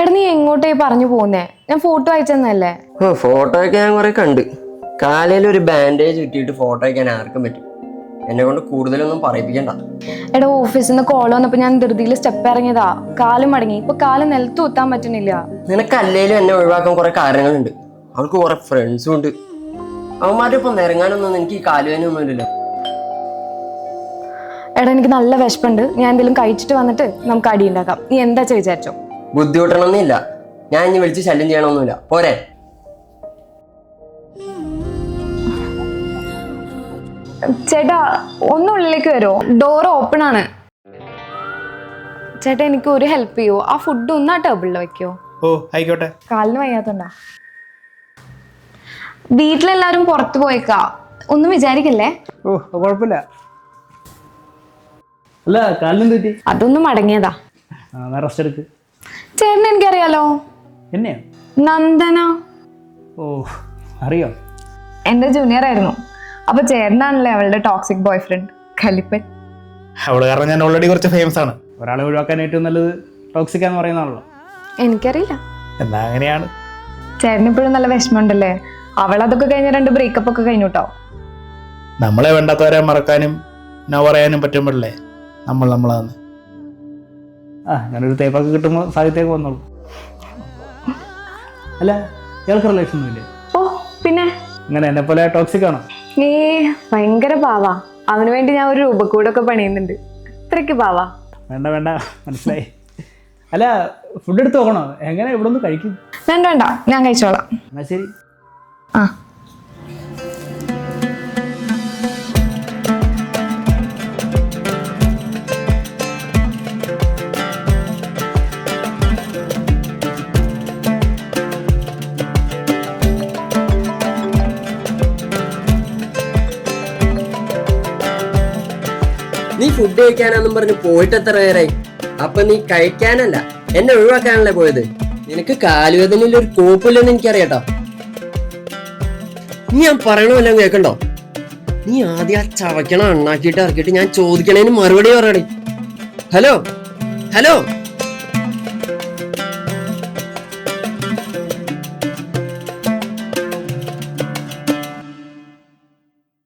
എടാ നീ എങ്ങോട്ടേ പറഞ്ഞു പോകുന്നേ ഞാൻ ഫോട്ടോ അയച്ചെന്നല്ലേ? ഓ ഫോട്ടോ ഒക്കെ ഞാൻ കുറെ കണ്ട്. കാലയിൽ ഒരു ബാൻഡേജ് ചുറ്റിയിട്ട് ഫോട്ടോ അയക്കാൻ ആർക്കും പറ്റും. എന്നെ കൊണ്ട് കൂടുതലൊന്നും പറയിപ്പിക്കണ്ട. എടാ ഓഫീസിൽ നിന്ന് കോൾ വന്നപ്പോ ഞാൻ ധൃതിയിൽ സ്റ്റെപ്പ് ഇറങ്ങിയതാ. കാലും മടങ്ങി. ഇപ്പൊ കാൽ നിലത്ത് കുത്താൻ പറ്റുന്നില്ല. നിനക്ക് അല്ലേലും എന്നെ ഒഴിവാക്കാൻ കുറെ കാരണങ്ങളുണ്ട്. അവൾക്ക് കുറെ ഫ്രണ്ട്സും ഉണ്ട്. അവന്മാരുടെ ഒപ്പം നിറങ്ങാനൊന്നും എനിക്ക് ഈ കാലുവേനൊന്നും ഇല്ലല്ലോ. എടാ എനിക്ക് നല്ല വിശപ്പുണ്ട്. ഞാൻ എന്തെങ്കിലും കഴിച്ചിട്ട് വന്നിട്ട് നമുക്ക് അടി ഉണ്ടാക്കാം. നീ എന്താ വിചാരിച്ചോ ബുദ്ധിമുട്ടണമെന്നില്ല ഞാൻ ഇനി വിളിച്ച് ശല്യം ചെയ്യണമെന്നില്ല പോരെ. ചേട്ടാ ഒന്ന് ഉള്ളിലേക്ക് വരുമോ ഡോർ ഓപ്പൺ ആണ്. ചേട്ടാ എനിക്ക് ഒരു ഹെൽപ്പ് ചെയ്യോ? ആ ഫുഡ് ഒന്ന് ആ ടേബിളിൽ വെക്കോ. ഓ ആയിക്കോട്ടെ. കാലിന് വയ്യാത്തോണ്ടാ. വീട്ടിലെല്ലാരും പുറത്തു പോയേക്കാ. ഒന്നും വിചാരിക്കല്ലേ? ഓ കുഴപ്പമില്ല. അല്ല കാലിനും അതൊന്നും മടങ്ങിയതാ. റെസ്റ്റ് എടുക്ക്. ചേട്ടൻ എനിക്കറിയാലോ? എന്നെയോ? നന്ദന. ഓ അറിയോ? എന്റെ ജൂനിയർ ആയിരുന്നു. അപ്പൊ ചേട്ടനാണല്ലേ അവളുടെ ടോക്സിക് ബോയ് ഫ്രണ്ട് കലിപ്പൻ. അവൾ കാരണം ഞാൻ ഓൾറെഡി കുറച്ച് ഫേമസ് ആണ്. ഒരാളെ ഒഴിവാക്കാൻ ഏറ്റവും നല്ലത് ടോക്സിക് എന്ന് പറയുന്നതാണല്ലോ എനിക്കറിയില്ല. എന്നാ അങ്ങനെയാണ്. ചേട്ടന് ഇപ്പോഴും നല്ല വിഷമമുണ്ടല്ലേ? അവൾ അതൊക്കെ കഴിഞ്ഞ രണ്ട് ബ്രേക്കപ്പ് ഒക്കെ കഴിഞ്ഞു കേട്ടോ നമ്മളെ വേണ്ടാത്തവരെ മറക്കാനും നോ പറയാനും പറ്റുമ്പോഴല്ലേ നമ്മൾ നമ്മളാന്ന്. ആ ഞാനൊരു തേപ്പൊക്കെ കിട്ടുമ്പോൾ സാഹിത്യമൊക്കെ വന്നോളൂ. അല്ല ഇയാൾക്ക് റിലേഷൻ ഒന്നുമില്ലേ ഓ പിന്നെ? ഇങ്ങനെ എന്നെ പോലെ ടോക്സിക് ആണോ? നീ ഭയങ്കര പാവാ. അവന് വേണ്ടി ഞാൻ ഒരു രൂപക്കൂടൊക്കെ പണിയുന്നുണ്ട്. അത്രയ്ക്ക് പാവാ. വേണ്ട വേണ്ട മനസ്സിലായി. അല്ല ഫുഡ് എടുത്ത് നോക്കണോ? എങ്ങനെ ഇവിടെ ഒന്ന് കഴിക്കും? വേണ്ട വേണ്ട. ഞാൻ കഴിച്ചോളാം. എന്നാ ശരി. ആ. നീ ഫുഡ് കഴിക്കാനാന്നും പറഞ്ഞ് പോയിട്ട് എത്ര പേരായി അപ്പൊ നീ കഴിക്കാനല്ല എന്നെ ഒഴിവാക്കാനല്ലേ പോയത്? നിനക്ക് കാലുവേദനയിൽ ഒരു കോപ്പില്ലെന്ന് എനിക്കറിയാട്ടോ. നീ ഞാൻ പറയണമല്ലോ കേൾക്കണ്ടോ? നീ ആദ്യം ആ ചവയ്ക്കണം അണ്ണാക്കിയിട്ട് ഇറക്കിയിട്ട് ഞാൻ ചോദിക്കണേന് മറുപടി പറയണേ. ഹലോ? ഹലോ?